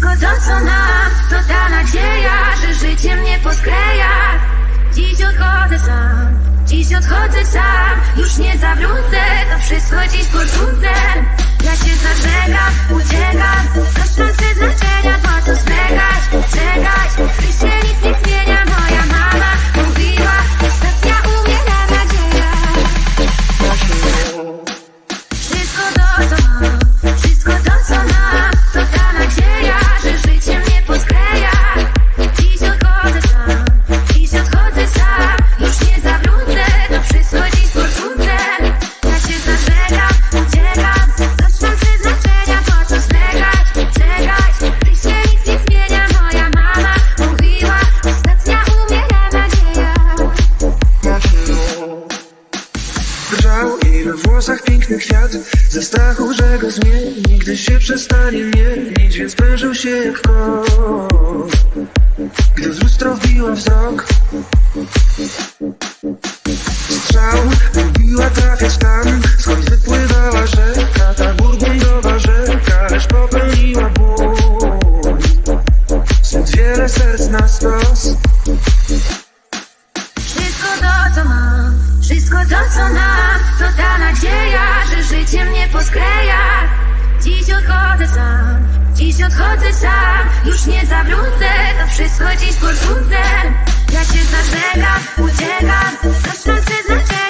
Wszystko to co mam, to ta nadzieja, że życie mnie poskleja. Dziś odchodzę sam, dziś odchodzę sam. Już nie zawrócę, to wszystko dziś porzucę. Ja się zażegam, uciekam włosach piękny kwiat Ze strachu, że go zmieni Gdy się przestanie mienić Więc prężył się jak kot Gdy w lustro wbiła wzrok. Strzał lubiła trafiać tam Skąd wypływała rzeka. Ta burgundowa rzeka Lecz popełniła błąd Zbyt wiele serc na stos. Wszystko to, co mam, wszystko to, co mam, to ta nadzieja, że życie mnie poskleja. Dziś odchodzę sam, dziś odchodzę sam, już nie zawrócę, to wszystko dziś porzucę. Ja się zażegam, uciekam, zresztą przeznaczenia, po